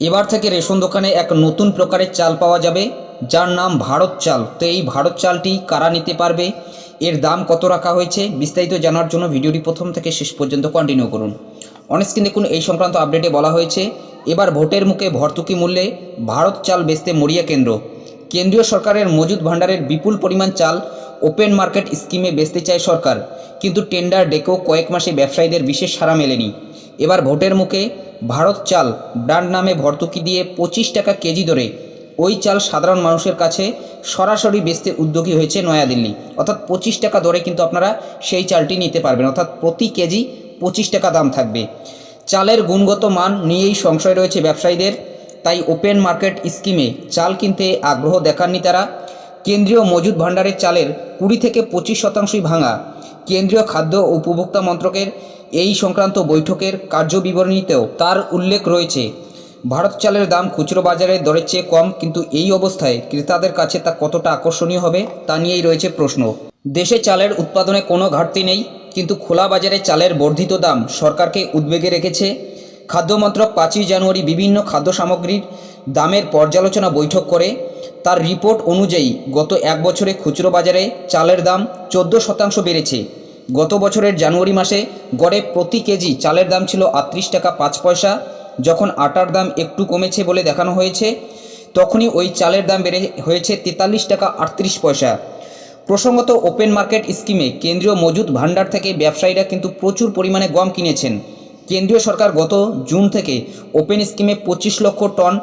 এবার থেকে রেশন দোকানে এক নতুন প্রকারের চাল পাওয়া যাবে, যার নাম ভারত চাল। তো এই ভারত চালটি কারা নিতে পারবে? এর দাম কত রাখা হয়েছে? বিস্তারিত জানার জন্য ভিডিওটি প্রথম থেকে শেষ পর্যন্ত কন্টিনিউ করুন। অনেস্কিন দেখুন এই সংক্রান্ত আপডেটে বলা হয়েছে, এবার ভোটের মুখে ভর্তুকি মূল্যে ভারত চাল বেচতে মরিয়া কেন্দ্র। কেন্দ্রীয় সরকারের মজুদ ভাণ্ডারের বিপুল পরিমাণ চাল ওপেন মার্কেট স্কিমে বেচতে চায় সরকার। কিন্তু টেন্ডার ডেকেও কয়েক মাসে ব্যবসায়ীদের বিশেষ সাড়া মেলেনি। এবার ভোটের মুখে ভারত চাল ব্র্যান্ড নামে ভর্তুকি দিয়ে পঁচিশ টাকা কেজি দরে ওই চাল সাধারণ মানুষের কাছে সরাসরি বেচতে উদ্যোগী হয়েছে নয়াদিল্লি। অর্থাৎ পঁচিশ টাকা দরে কিন্তু আপনারা সেই চালটি নিতে পারবেন। অর্থাৎ প্রতি কেজি পঁচিশ টাকা দাম থাকবে। চালের গুণগত মান নিয়েই সংশয় রয়েছে ব্যবসায়ীদের। তাই ওপেন মার্কেট স্কিমে চাল কিনতে আগ্রহ দেখাননি তারা। কেন্দ্রীয় মজুদ ভাণ্ডারের চালের কুড়ি থেকে পঁচিশ শতাংশই ভাঙা। কেন্দ্রীয় খাদ্য ও উপভোক্তা মন্ত্রকের এই সংক্রান্ত বৈঠকের কার্যবিবরণীতেও তার উল্লেখ রয়েছে। ভারত চালের দাম খুচরো বাজারের দরের চেয়ে কম, কিন্তু এই অবস্থায় ক্রেতাদের কাছে তা কতটা আকর্ষণীয় হবে, তা নিয়েই রয়েছে প্রশ্ন। দেশে চালের উৎপাদনে কোনো ঘাটতি নেই, কিন্তু খোলা বাজারে চালের বর্ধিত দাম সরকারকে উদ্বেগে রেখেছে। খাদ্যমন্ত্রক পাঁচই জানুয়ারি বিভিন্ন খাদ্য সামগ্রীর দামের পর্যালোচনা বৈঠক করে। তার রিপোর্ট অনুযায়ী গত এক বছরে খুচরো বাজারে চালের দাম চোদ্দ শতাংশ বেড়েছে। গত বছরের জানুয়ারি মাসে গড়ে প্রতি কেজি চালের দাম ছিল আটত্রিশ টাকা পাঁচ পয়সা। যখন আটার দাম একটু কমেছে বলে দেখানো হয়েছে, তখনই ওই চালের দাম বেড়ে হয়েছে তেতাল্লিশ টাকা আটত্রিশ পয়সা। প্রসঙ্গত ওপেন মার্কেট স্কিমে কেন্দ্রীয় মজুদ ভাণ্ডার থেকে ব্যবসায়ীরা কিন্তু প্রচুর পরিমাণে গম কিনেছেন। কেন্দ্রীয় সরকার গত জুন থেকে ওপেন স্কিমে পঁচিশ লক্ষ টন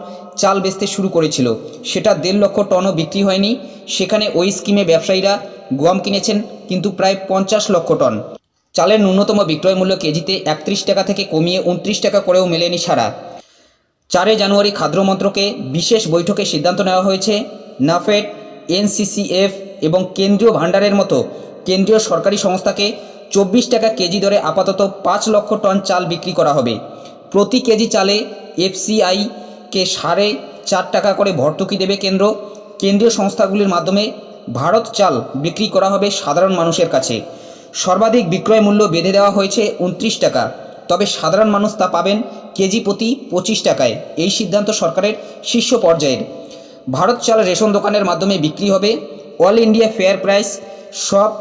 চাল বেচতে শুরু করেছিল। সেটা দেড় লক্ষ টনও বিক্রি হয়নি। সেখানে ওই স্কিমে ব্যবসায়ীরা গম কিনেছেন কিন্তু প্রায় পঞ্চাশ লক্ষ টন। চালের ন্যূনতম বিক্রয় মূল্য কেজিতে একত্রিশ টাকা থেকে কমিয়ে উনত্রিশ টাকা করেও মেলেনি সারা। চারে জানুয়ারি খাদ্য মন্ত্রকে বিশেষ বৈঠকে সিদ্ধান্ত নেওয়া হয়েছে। নাফেড, এনসিসিএফ এবং কেন্দ্রীয় ভাণ্ডারের মতো কেন্দ্রীয় সরকারি সংস্থাকে চব্বিশ টাকা কেজি দরে আপাতত পাঁচ লক্ষ টন চাল বিক্রি করা হবে। প্রতি কেজি চালে এফসিআইকে সাড়ে চার টাকা করে ভর্তুকি দেবে কেন্দ্র। কেন্দ্রীয় সংস্থাগুলির মাধ্যমে ভারত চাল বিক্রি করা হবে সাধারণ মানুষের কাছে। সর্বাধিক বিক্রয় মূল্য বেঁধে দেওয়া হয়েছে উনত্রিশ টাকা। তবে সাধারণ মানুষ তা পাবেন কেজি প্রতি পঁচিশ টাকায়। এই সিদ্ধান্ত সরকারের শীর্ষ পর্যায়ের। ভারত চাল রেশন দোকানের মাধ্যমে বিক্রি হবে। অল ইন্ডিয়া ফেয়ার প্রাইস সব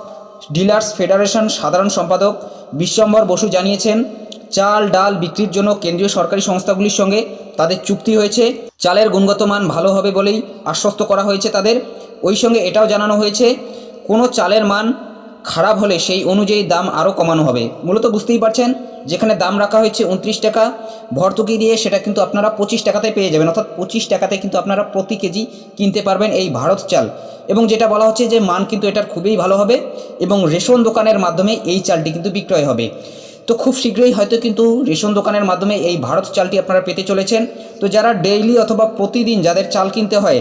ডিলার্স ফেডারেশন সাধারণ সম্পাদক বিশ্বম্বর বসু জানিয়েছেন, চাল, ডাল বিক্রির জন্য কেন্দ্রীয় সরকারি সংস্থাগুলির সঙ্গে তাদের চুক্তি হয়েছে। চালের গুণগত মান ভালো হবে বলেই আশ্বস্ত করা হয়েছে তাদের। ওই সঙ্গে এটাও জানানো হয়েছে, কোনো চালের মান খারাপ হলে সেই অনুযায়ী দাম আরও কমানো হবে। মূলত বুঝতেই পারছেন, যেখানে দাম রাখা হয়েছে উনত্রিশ টাকা, ভর্তুকি দিয়ে সেটা কিন্তু আপনারা পঁচিশ টাকাতে পেয়ে যাবেন, অর্থাৎ পঁচিশ টাকাতে কিন্তু আপনারা প্রতি কেজি কিনতে পারবেন এই ভারত চাল। এবং যেটা বলা হচ্ছে যে মান কিন্তু এটার খুবই ভালো হবে এবং রেশন দোকানের মাধ্যমে এই চালটি কিন্তু বিক্রয় হবে। তো খুব শীঘ্রই হয়তো কিন্তু রেশন দোকানের মাধ্যমে এই ভারত চালটি আপনারা পেতে চলেছেন। তো যারা ডেইলি অথবা প্রতিদিন যাদের চাল কিনতে হয়